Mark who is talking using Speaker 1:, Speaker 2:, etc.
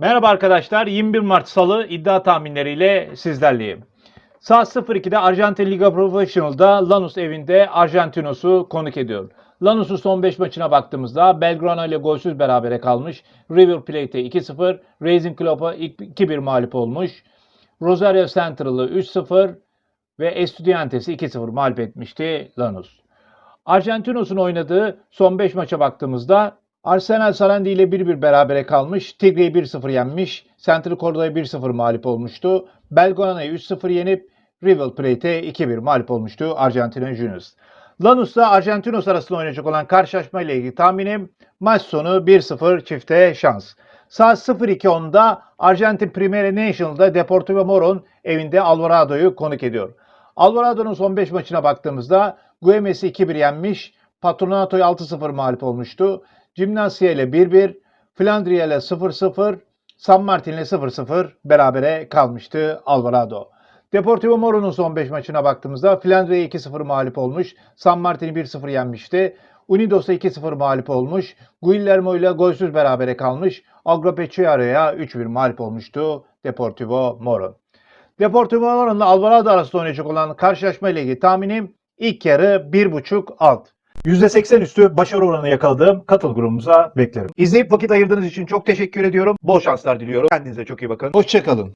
Speaker 1: Merhaba arkadaşlar. 21 Mart Salı iddia tahminleriyle sizlerleyim. Saat 02'de Arjantin Liga Professional'da Lanús evinde Argentinos'u konuk ediyor. Lanús'un son 5 maçına baktığımızda Belgrano ile golsüz berabere kalmış. River Plate'e 2-0, Racing Club'a 2-1 mağlup olmuş. Rosario Central'ı 3-0 ve Estudiantes'i 2-0 mağlup etmişti Lanús. Argentinos'un oynadığı son 5 maça baktığımızda Arsenal Sarandi ile 1-1 berabere kalmış. Tigre'yi 1-0 yenmiş. Central Corda'ya 1-0 mağlup olmuştu. Belgrana'yı 3-0 yenip River Plate'e 2-1 mağlup olmuştu Argentina Juniors. Lanús'la Argentinos arasında oynayacak olan karşılaşma ile ilgili tahminim maç sonu 1-0 çifte şans. Saat 02.10'da Arjantin Primera National'da Deportivo Morón evinde Alvarado'yu konuk ediyor. Alvarado'nun son 5 maçına baktığımızda Güemes'i 2-1 yenmiş, Patronato'yu 6-0 mağlup olmuştu. Gimnasia ile 1-1, Flandria ile 0-0, San Martin ile 0-0 berabere kalmıştı Alvarado. Deportivo Moro'nun son 5 maçına baktığımızda Flandria'ya 2-0 mağlup olmuş, San Martin'i 1-0 yenmişti. Unidos'a 2-0 mağlup olmuş, Guillermo ile golsüz berabere kalmış, Agropecuaria'ya 3-1 mağlup olmuştu Deportivo Moro. Deportivo Moro'nun Alvarado arasında oynayacak olan karşılaşma ile ilgili tahminim ilk yarı 1.5 alt. %80 üstü başarı oranı yakaladığım katıl grubumuza beklerim. İzleyip vakit ayırdığınız için çok teşekkür ediyorum. Bol şanslar diliyorum. Kendinize çok iyi bakın. Hoşçakalın.